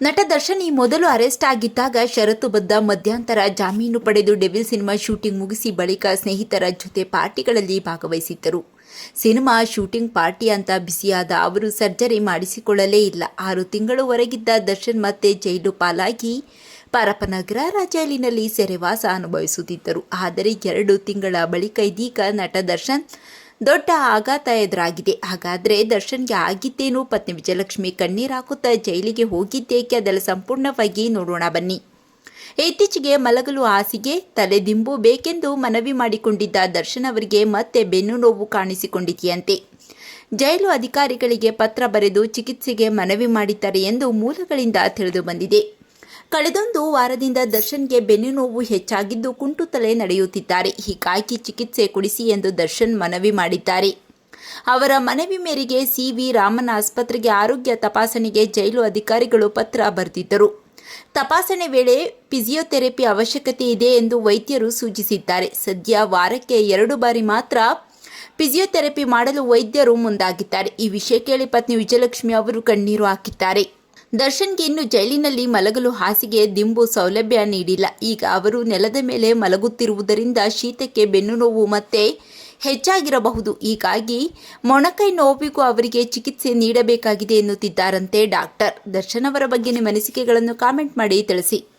ನಟ ದರ್ಶನ್ ಈ ಮೊದಲು ಅರೆಸ್ಟ್ ಆಗಿದ್ದಾಗ ಷರತ್ತುಬದ್ಧ ಮಧ್ಯಂತರ ಜಾಮೀನು ಪಡೆದು ಡೆವಿಲ್ ಸಿನಿಮಾ ಶೂಟಿಂಗ್ ಮುಗಿಸಿ ಬಳಿಕ ಸ್ನೇಹಿತರ ಜೊತೆ ಪಾರ್ಟಿಗಳಲ್ಲಿ ಭಾಗವಹಿಸಿದ್ದರು. ಸಿನಿಮಾ ಶೂಟಿಂಗ್ ಪಾರ್ಟಿ ಅಂತ ಬಿಸಿಯಾದ ಅವರು ಸರ್ಜರಿ ಮಾಡಿಸಿಕೊಳ್ಳಲೇ ಇಲ್ಲ. ಆರು ತಿಂಗಳು ಹೊರಗಿದ್ದ ದರ್ಶನ್ ಮತ್ತೆ ಜೈಲು ಪಾಲಾಗಿ ಪರಪನಗರ ರಾಜಲಿನಲ್ಲಿ ಸೆರೆವಾಸ ಅನುಭವಿಸುತ್ತಿದ್ದರು. ಆದರೆ ಎರಡು ತಿಂಗಳ ಬಳಿಕ ಇದೀಗ ನಟ ದರ್ಶನ್ ದೊಡ್ಡ ಆಘಾತ ಎದುರಾಗಿದೆ. ಹಾಗಾದರೆ ದರ್ಶನ್ಗೆ ಆಗಿದ್ದೇನು ಪತ್ನಿ ವಿಜಯಲಕ್ಷ್ಮಿ ಕಣ್ಣೀರಾಕುತ್ತಾ ಜೈಲಿಗೆ ಹೋಗಿದ್ದೇಕೆ? ಅದೆಲ್ಲ ಸಂಪೂರ್ಣವಾಗಿ ನೋಡೋಣ ಬನ್ನಿ. ಇತ್ತೀಚೆಗೆ ಮಲಗಲು ಹಾಸಿಗೆ ತಲೆದಿಂಬು ಬೇಕೆಂದು ಮನವಿ ಮಾಡಿಕೊಂಡಿದ್ದ ದರ್ಶನ್ ಅವರಿಗೆ ಮತ್ತೆ ಬೆನ್ನು ನೋವು ಕಾಣಿಸಿಕೊಂಡಿದೆಯಂತೆ. ಜೈಲು ಅಧಿಕಾರಿಗಳಿಗೆ ಪತ್ರ ಬರೆದು ಚಿಕಿತ್ಸೆಗೆ ಮನವಿ ಮಾಡಿದ್ದಾರೆ ಎಂದು ಮೂಲಗಳಿಂದ ತಿಳಿದು ಬಂದಿದೆ. ಕಳೆದೊಂದು ವಾರದಿಂದ ದರ್ಶನ್ಗೆ ಬೆನ್ನು ನೋವು ಹೆಚ್ಚಾಗಿದ್ದು ಕುಂಟುತ್ತಲೇ ನಡೆಯುತ್ತಿದ್ದಾರೆ. ಹೀಗಾಗಿ ಚಿಕಿತ್ಸೆ ಕೊಡಿಸಿ ಎಂದು ದರ್ಶನ್ ಮನವಿ ಮಾಡಿದ್ದಾರೆ. ಅವರ ಮನವಿ ಮೇರೆಗೆ ಸಿವಿ ರಾಮನ ಆಸ್ಪತ್ರೆಗೆ ಆರೋಗ್ಯ ತಪಾಸಣೆಗೆ ಜೈಲು ಅಧಿಕಾರಿಗಳು ಪತ್ರ ಬರೆದಿದ್ದರು. ತಪಾಸಣೆ ವೇಳೆ ಫಿಸಿಯೋಥೆರಪಿ ಅವಶ್ಯಕತೆ ಇದೆ ಎಂದು ವೈದ್ಯರು ಸೂಚಿಸಿದ್ದಾರೆ. ಸದ್ಯ ವಾರಕ್ಕೆ ಎರಡು ಬಾರಿ ಮಾತ್ರ ಫಿಸಿಯೋಥೆರಪಿ ಮಾಡಲು ವೈದ್ಯರು ಮುಂದಾಗಿದ್ದಾರೆ. ಈ ವಿಷಯ ಕೇಳಿ ಪತ್ನಿ ವಿಜಯಲಕ್ಷ್ಮಿ ಅವರು ಕಣ್ಣೀರು ಹಾಕಿದ್ದಾರೆ. ದರ್ಶನ್ಗೆ ಇನ್ನು ಜೈಲಿನಲ್ಲಿ ಮಲಗಲು ಹಾಸಿಗೆ, ದಿಂಬು ಸೌಲಭ್ಯ ನೀಡಿಲ್ಲ. ಈಗ ಅವರು ನೆಲದ ಮೇಲೆ ಮಲಗುತ್ತಿರುವುದರಿಂದ ಶೀತಕ್ಕೆ ಬೆನ್ನು ನೋವು ಮತ್ತೆ ಹೆಚ್ಚಾಗಿರಬಹುದು. ಹೀಗಾಗಿ ಮೊಣಕೈ ನೋವಿಗೂ ಅವರಿಗೆ ಚಿಕಿತ್ಸೆ ನೀಡಬೇಕಾಗಿದೆ ಎನ್ನುತ್ತಿದ್ದಾರಂತೆ ಡಾಕ್ಟರ್. ದರ್ಶನ್ ಅವರ ಬಗ್ಗೆ ನಿಮ್ಮ ಅನಿಸಿಕೆಗಳನ್ನು ಕಾಮೆಂಟ್ ಮಾಡಿ ತಿಳಿಸಿ.